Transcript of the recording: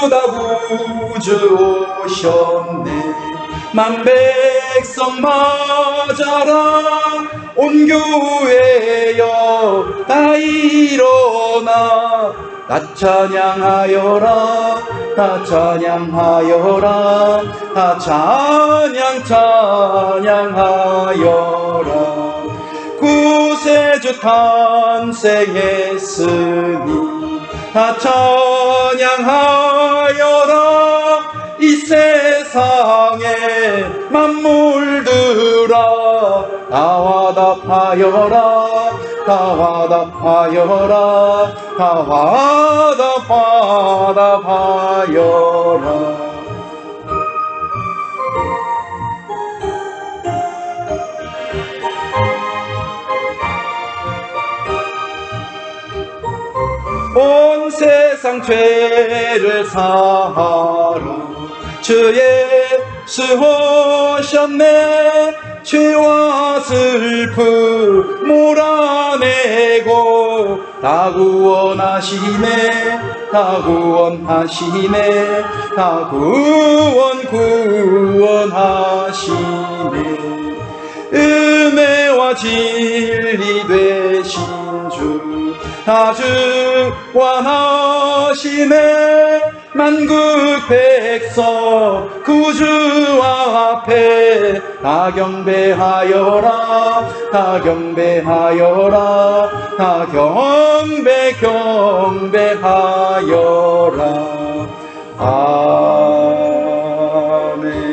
이쁘다 구주 오셨네. 만 백성 맞아라 온 교회여 다 일어나. 다 찬양하여라 다 찬양하여라 다 찬양 찬양하여라. 구세주 탄생했으니 다 찬양하여라. 이 세상에 만물들아 다 화답하여라 다 화답하여라 다 화답 화답하여라. 온 세상 죄를 사하러 주 예수 오셨네. 죄와 슬픔 몰아내고 다 구원하시네. 다 구원하시네. 다 구원 구원하시네. 은혜와 진리 되 신주 아주 원하시네 만국 백성 구주 앞에 다 경배하여라 다 경배하여라 다 경배 경배하여라. 아멘